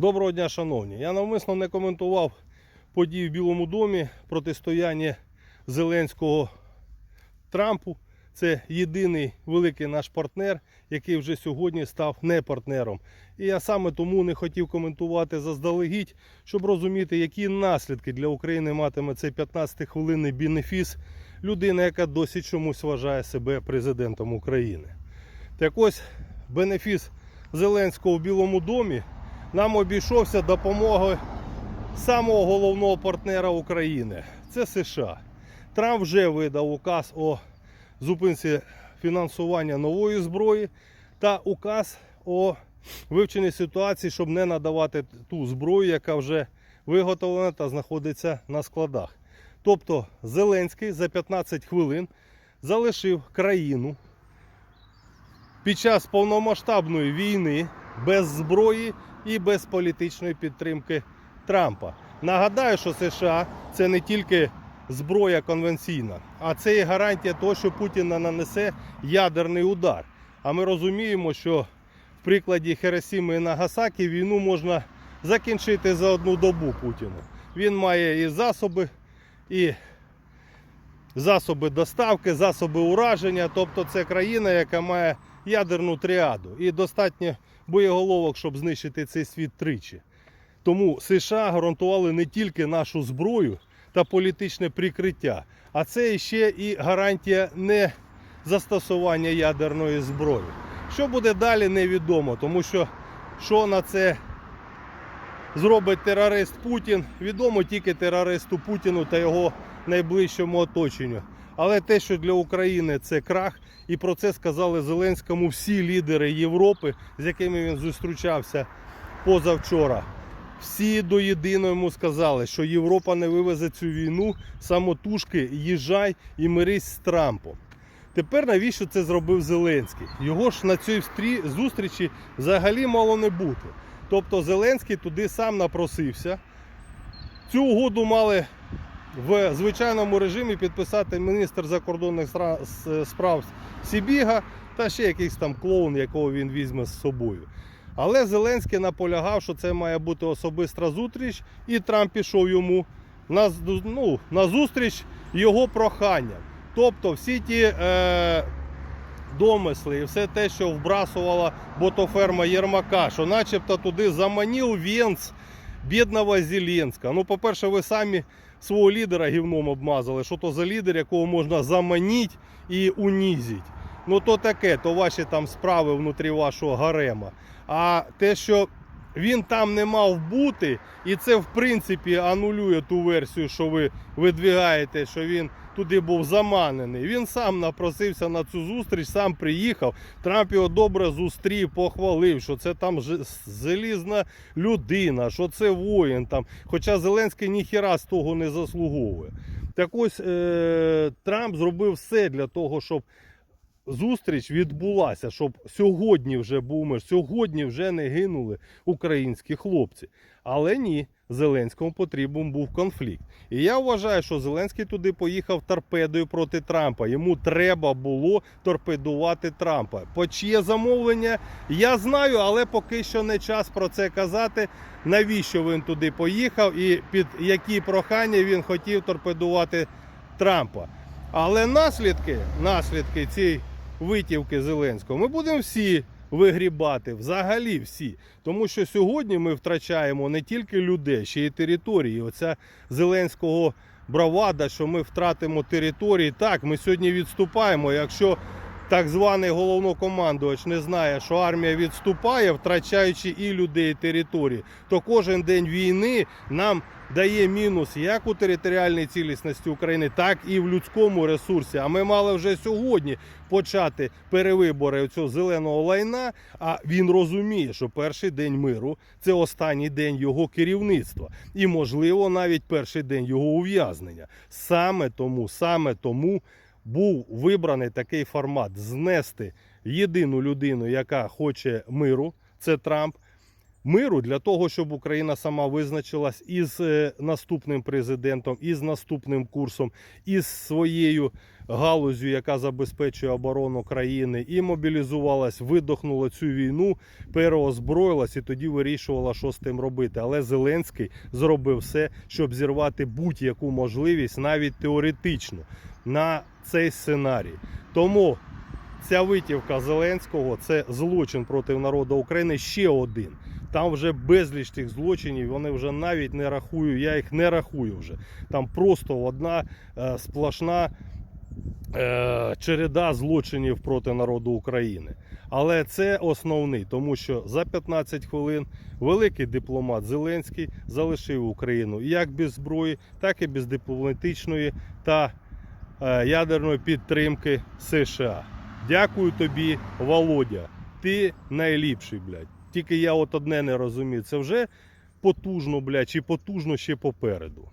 Доброго дня, шановні. Я навмисно не коментував події в Білому домі протистояння Зеленського Трампу. Це єдиний великий наш партнер, який вже сьогодні став не партнером. І я саме тому не хотів коментувати заздалегідь, щоб розуміти, які наслідки для України матиме цей 15-хвилинний бенефіс людини, яка досі чомусь вважає себе президентом України. Так ось бенефіс Зеленського в Білому домі нам обійшовся допомогою самого головного партнера України це США. Трамп вже видав указ о зупинці фінансування нової зброї та указ о вивченні ситуації, щоб не надавати ту зброю, яка вже виготовлена та знаходиться на складах. Тобто Зеленський за 15 хвилин залишив країну під час повномасштабної війни без зброї і без політичної підтримки Трампа. Нагадаю, що США це не тільки зброя конвенційна, а це і гарантія того, що Путін нанесе ядерний удар. А ми розуміємо, що в прикладі Херосіми і Нагасакі війну можна закінчити за одну добу Путіну. Він має і засоби, і засоби доставки, засоби ураження. Тобто це країна, яка має ядерну тріаду. І достатньо боєголовок, щоб знищити цей світ тричі. Тому США гарантували не тільки нашу зброю та політичне прикриття, а це ще і гарантія не застосування ядерної зброї. Що буде далі, невідомо, тому що що на це зробить терорист Путін, відомо тільки терористу Путіну та його найближчому оточенню. Але те, що для України це крах, і про це сказали Зеленському всі лідери Європи, з якими він зустрічався позавчора. Всі до єдиного йому сказали, що Європа не вивезе цю війну самотужки, їжджай і мирись з Трампом. Тепер навіщо це зробив Зеленський? Його ж на цій зустрічі взагалі мало не бути. Тобто Зеленський туди сам напросився. Цю угоду мали в звичайному режимі підписати міністр закордонних справ Сібіга та ще якийсь там клоун, якого він візьме з собою. Але Зеленський наполягав, що це має бути особиста зустріч, і Трамп пішов йому на, ну, на зустріч його проханням. Тобто всі ті е, домисли і все те, що вбрасувала ботоферма Єрмака, що начебто туди заманив Венц бідного Зеленська. Ну, по-перше, ви самі свого лідера гівном обмазали, що то за лідер, якого можна заманіти і унізити. Ну то таке, то ваші там справи внутрі вашого гарема. А те, що він там не мав бути, і це в принципі анулює ту версію, що ви видвигаєте, що він туди був заманений. Він сам напросився на цю зустріч, сам приїхав. Трамп його добре зустрів, похвалив, що це там залізна людина, що це воїн там. Хоча Зеленський ніхіра з того не заслуговує. Так ось е- Трамп зробив все для того, щоб зустріч відбулася, щоб сьогодні вже був мир, сьогодні вже не гинули українські хлопці. Але ні, Зеленському потрібен був конфлікт. І я вважаю, що Зеленський туди поїхав торпедою проти Трампа. Йому треба було торпедувати Трампа. По чиє замовлення я знаю, але поки що не час про це казати. Навіщо він туди поїхав і під які прохання він хотів торпедувати Трампа. Але наслідки, наслідки цієї витівки Зеленського ми будемо всі вигрібати, взагалі всі. Тому що сьогодні ми втрачаємо не тільки людей, ще й території. Оця Зеленського бравада, що ми втратимо території. Так, ми сьогодні відступаємо. Якщо так званий головнокомандувач не знає, що армія відступає, втрачаючи і людей, і території, то кожен день війни нам дає мінус як у територіальній цілісності України, так і в людському ресурсі. А ми мали вже сьогодні почати перевибори цього зеленого лайна. А він розуміє, що перший день миру це останній день його керівництва, і можливо навіть перший день його ув'язнення. Саме тому, саме тому був вибраний такий формат знести єдину людину, яка хоче миру, це Трамп. Миру для того, щоб Україна сама визначилась із е, наступним президентом, із наступним курсом, із своєю галузю, яка забезпечує оборону країни, і мобілізувалась, видохнула цю війну, переозброїлась і тоді вирішувала, що з тим робити. Але Зеленський зробив все, щоб зірвати будь-яку можливість, навіть теоретичну, на цей сценарій. Тому ця витівка Зеленського це злочин проти народу України ще один. Там вже безліч тих злочинів, вони вже навіть не рахую, я їх не рахую вже. Там просто одна е, сплошна е, череда злочинів проти народу України. Але це основний, тому що за 15 хвилин великий дипломат Зеленський залишив Україну як без зброї, так і без дипломатичної та е, ядерної підтримки США. Дякую тобі, Володя. Ти найліпший, блядь. Тільки я от одне не розумію. Це вже потужно, блядь, чи потужно ще попереду.